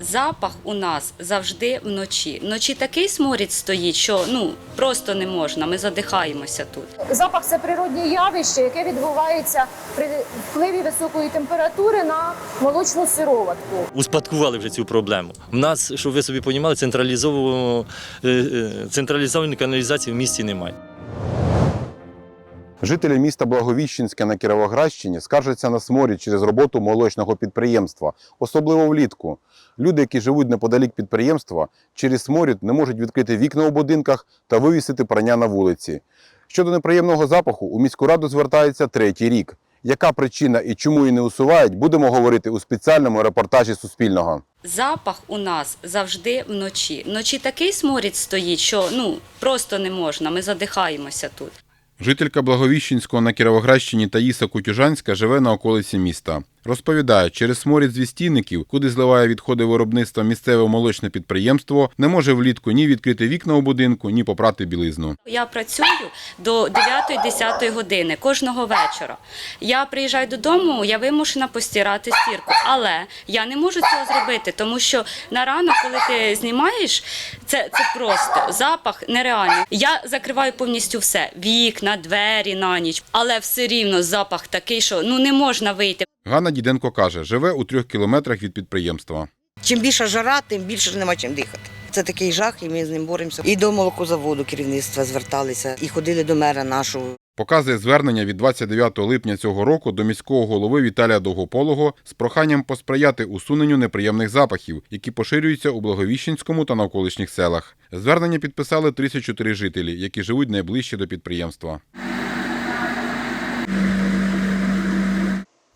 Запах у нас завжди вночі. Вночі такий сморід стоїть, що ну просто не можна. Ми задихаємося тут. Запах це природне явище, яке відбувається при впливі високої температури на молочну сироватку. успадкували вже цю проблему. У нас, щоб ви собі розуміли, централізованого е, е, централізованої каналізації в місті немає. Жителі міста Благовіщенське на Кіровоградщині скаржаться на сморід через роботу молочного підприємства, особливо влітку. Люди, які живуть неподалік підприємства, через сморід не можуть відкрити вікна у будинках та вивісити прання на вулиці. Щодо неприємного запаху, у міську раду звертається третій рік. Яка причина і чому її не усувають, будемо говорити у спеціальному репортажі Суспільного. Запах у нас завжди вночі. Вночі такий сморід стоїть, що ну просто не можна. Ми задихаємося тут. Жителька Благовіщенського на Кіровоградщині Таїса Кутюжанська живе на околиці міста. Розповідає, через сморід звістійників, куди зливає відходи виробництва місцеве молочне підприємство, не може влітку ні відкрити вікна у будинку, ні попрати білизну. Я працюю до 9-10 години кожного вечора. Я приїжджаю додому, я вимушена постирати стірку, але я не можу цього зробити, тому що на ранок, коли ти знімаєш, це, це просто запах нереальний. Я закриваю повністю все: вікна, двері на ніч, але все рівно запах такий, що ну не можна вийти. Ганна Діденко каже, живе у трьох кілометрах від підприємства. Чим більша жара, тим більше нема чим дихати. Це такий жах, і ми з ним боремося. І до молокозаводу керівництва зверталися, і ходили до мера нашого. Показує звернення від 29 липня цього року до міського голови Віталія Довгополого з проханням посприяти усуненню неприємних запахів, які поширюються у Благовіщенському та навколишніх селах. Звернення підписали 34 жителі, які живуть найближче до підприємства.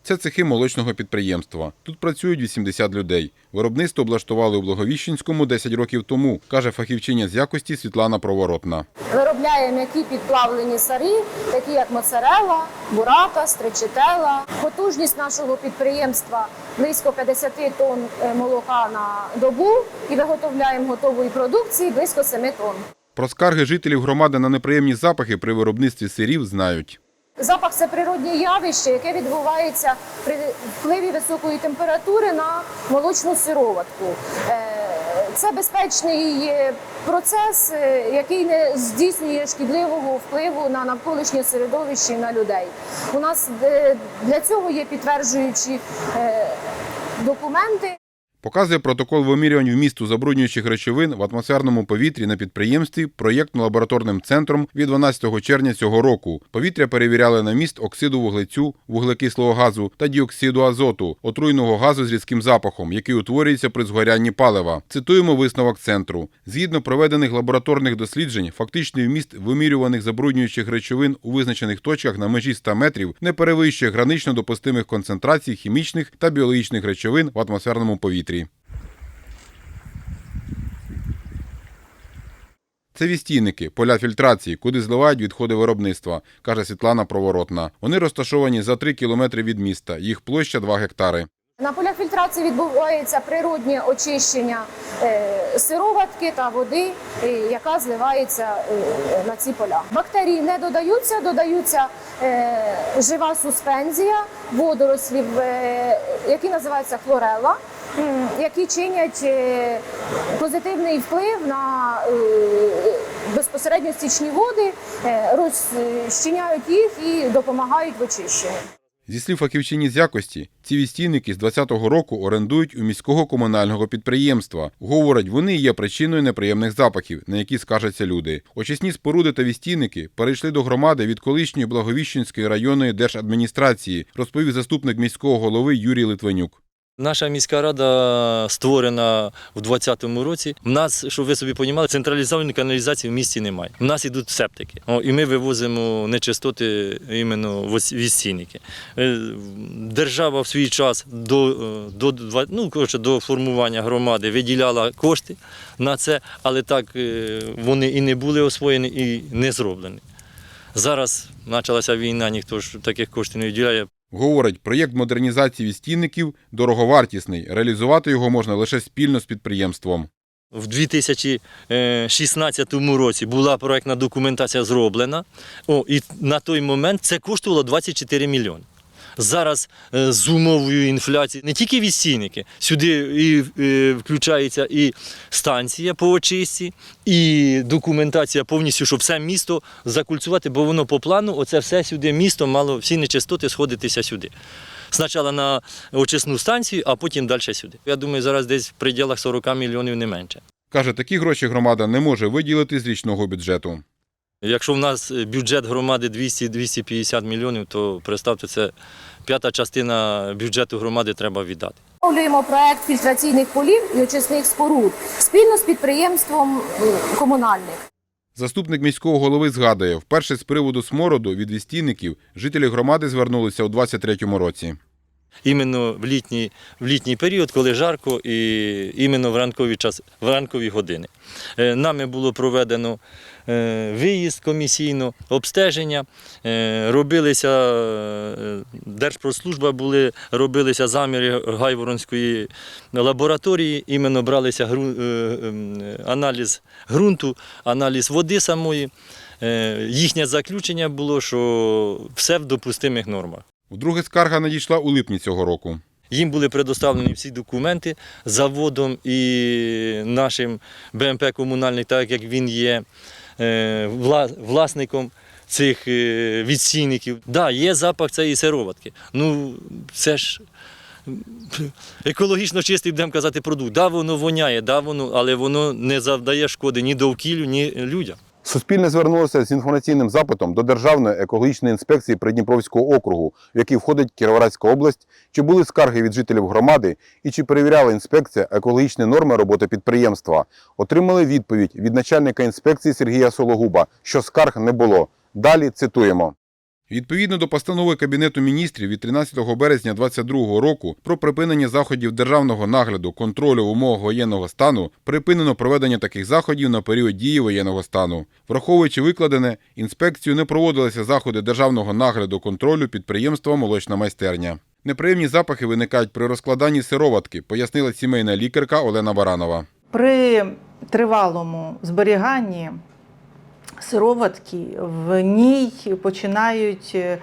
Це цехи молочного підприємства. Тут працюють 80 людей. Виробництво облаштували у Благовіщенському 10 років тому, каже фахівчиня з якості Світлана Проворотна. Виробляє м'які підплавлені сари, такі як моцарелла, бурата, стричетела. Потужність нашого підприємства близько 50 тонн е, молока на добу і виготовляємо готової продукції близько 7 тонн. Про скарги жителів громади на неприємні запахи при виробництві сирів знають. Запах це природне явище, яке відбувається при впливі високої температури на молочну сироватку. Е, Це безпечний процес, е, який не здійснює шкідливого впливу на навколишнє середовище і на людей. У нас е, для цього є підтверджуючі документи. Показує протокол вимірювань вмісту забруднюючих речовин в атмосферному повітрі на підприємстві проєктно-лабораторним центром від 12 червня цього року. Повітря перевіряли на міст оксиду вуглецю, вуглекислого газу та діоксиду азоту, отруйного газу з різким запахом, який утворюється при згорянні палива. Цитуємо висновок центру. Згідно проведених лабораторних досліджень, фактичний вміст вимірюваних забруднюючих речовин у визначених точках на межі 100 метрів не перевищує гранично допустимих концентрацій хімічних та біологічних речовин в атмосферному повітрі. Це вістійники, поля фільтрації, куди зливають відходи виробництва, каже Світлана Проворотна. Вони розташовані за 3 кілометри від міста. Їх площа 2 гектари. На полях фільтрації відбувається природнє очищення е, сироватки та води, е, яка зливається е, на ці поля. Бактерії не додаються, додаються жива суспензія водорослів, які називаються хлорела, які чинять е, позитивний вплив на е, безпосередньо стічні води, е, розчиняють їх і допомагають в очищенні. Зі слів фахівчині з якості, ці вістійники з 2020 року орендують у міського комунального підприємства. Говорять, вони є причиною неприємних запахів, на які скаржаться люди. Очисні споруди та вістійники перейшли до громади від колишньої Благовіщенської районної держадміністрації, розповів заступник міського голови Юрій Литвинюк. Наша міська рада створена в 2020 році. У нас, щоб ви собі розуміли, централізованої каналізації в місті немає. У нас йдуть септики. О, і ми вивозимо нечистоти іменно в відстійники. Е, Держава в свій час до, е, до, ну, коротше, до формування громади виділяла кошти на це, але так е, вони і не були освоєні, і не зроблені. Зараз почалася війна, ніхто ж таких коштів не виділяє. Говорить, проєкт модернізації відстійників дороговартісний. Реалізувати його можна лише спільно з підприємством. В 2016 році була проектна документація зроблена. О, і на той момент це коштувало 24 мільйони. Зараз е, з умовою інфляції не тільки відстійники, сюди і е, включається і станція по очистці, і документація повністю, щоб все місто закульцювати, бо воно по плану, оце все сюди місто мало всі нечистоти сходитися сюди. Спочатку на очисну станцію, а потім далі сюди. Я думаю, зараз десь в пределах 40 мільйонів не менше. Каже, такі гроші громада не може виділити з річного бюджету. Якщо в нас е, бюджет громади 200-250 мільйонів, то представте, це п'ята частина бюджету громади треба віддати. Встановлюємо проект фільтраційних полів і очисних споруд спільно з підприємством комунальних. Заступник міського голови згадує, вперше з приводу смороду від відстійників жителі громади звернулися у 23-му році. Іменно в літній, в літній період, коли жарко, і іменно в ранкові, час, в ранкові години. Е, Нами було проведено виїзд комісійно, обстеження, е, робилися е, Держпродслужба були, робилися заміри Гайворонської лабораторії, іменно бралися гру- е, ем, аналіз ґрунту, аналіз води самої. Е, Їхнє заключення було, що все в допустимих нормах. Вдруге скарга надійшла у липні цього року. Їм були предоставлені всі документи заводом і нашим БМП комунальний, так як він є е, власником цих відсійників. Так, да, є запах цієї сироватки. Ну, це ж екологічно чистий, будемо казати, продукт. Да, воно воняє, да, воно, але воно не завдає шкоди ні довкіллю, ні людям. Суспільне звернулося з інформаційним запитом до Державної екологічної інспекції Придніпровського округу, в який входить Кіровоградська область, чи були скарги від жителів громади і чи перевіряла інспекція екологічні норми роботи підприємства. Отримали відповідь від начальника інспекції Сергія Сологуба, що скарг не було. Далі цитуємо. Відповідно до постанови Кабінету міністрів від 13 березня 2022 року про припинення заходів державного нагляду контролю в умовах воєнного стану припинено проведення таких заходів на період дії воєнного стану. Враховуючи викладене, інспекцією не проводилися заходи державного нагляду контролю підприємства Молочна майстерня. Неприємні запахи виникають при розкладанні сироватки, пояснила сімейна лікарка Олена Баранова. При тривалому зберіганні сироватки в ній починають е,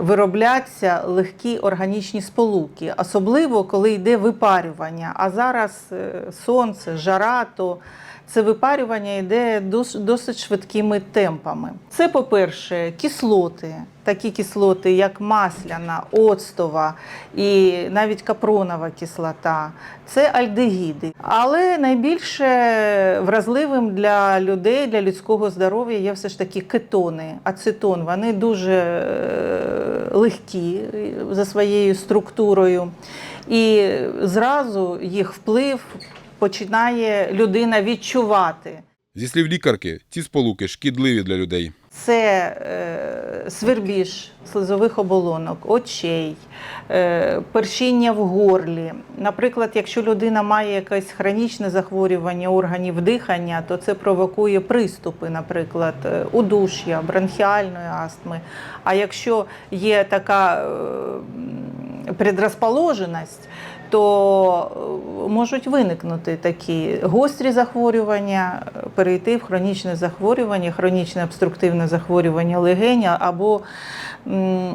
вироблятися легкі органічні сполуки, особливо коли йде випарювання. А зараз е, сонце, жара, то це випарювання йде дос- досить швидкими темпами. Це, по-перше, кислоти, такі кислоти, як масляна, оцтова і навіть капронова кислота. Це альдегіди. Але найбільше вразливим для людей, для людського здоров'я є все ж таки кетони, ацетон. Вони дуже е, легкі е, за своєю структурою. І зразу їх вплив починає людина відчувати. Зі слів лікарки, ці сполуки шкідливі для людей. Це е, свербіж слизових оболонок, очей, е, першіння в горлі. Наприклад, якщо людина має якесь хронічне захворювання органів дихання, то це провокує приступи, наприклад, е, удуш'я, бронхіальної астми. А якщо є така предрозположеність, то е, можуть виникнути такі гострі захворювання, перейти в хронічне захворювання, хронічне обструктивне захворювання легеня або е,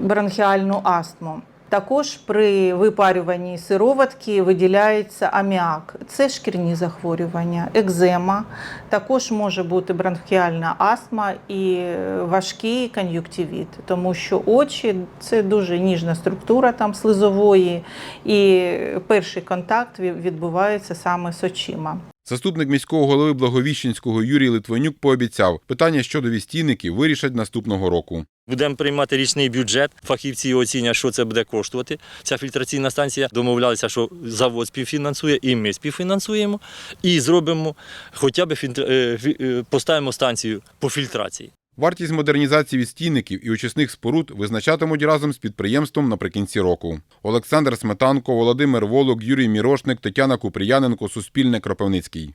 бронхіальну астму. Також при випарюванні сироватки виділяється аміак. Це шкірні захворювання, екзема, також може бути бронхіальна астма і е, важкий кон'юктивіт, тому що очі це дуже ніжна структура там слизової, і перший контакт відбувається саме з очима. Заступник міського голови Благовіщенського Юрій Литвинюк пообіцяв, питання щодо відстійників вирішать наступного року. Будемо приймати річний бюджет. Фахівці оцінять, що це буде коштувати. Ця фільтраційна станція домовлялися, що завод співфінансує, і ми співфінансуємо, і зробимо хоча б фільтр... е, е, поставимо станцію по фільтрації. Вартість модернізації відстійників і очисних споруд визначатимуть разом з підприємством наприкінці року. Олександр Сметанко, Володимир Волок, Юрій Мірошник, Тетяна Купріяненко, Суспільне Кропивницький.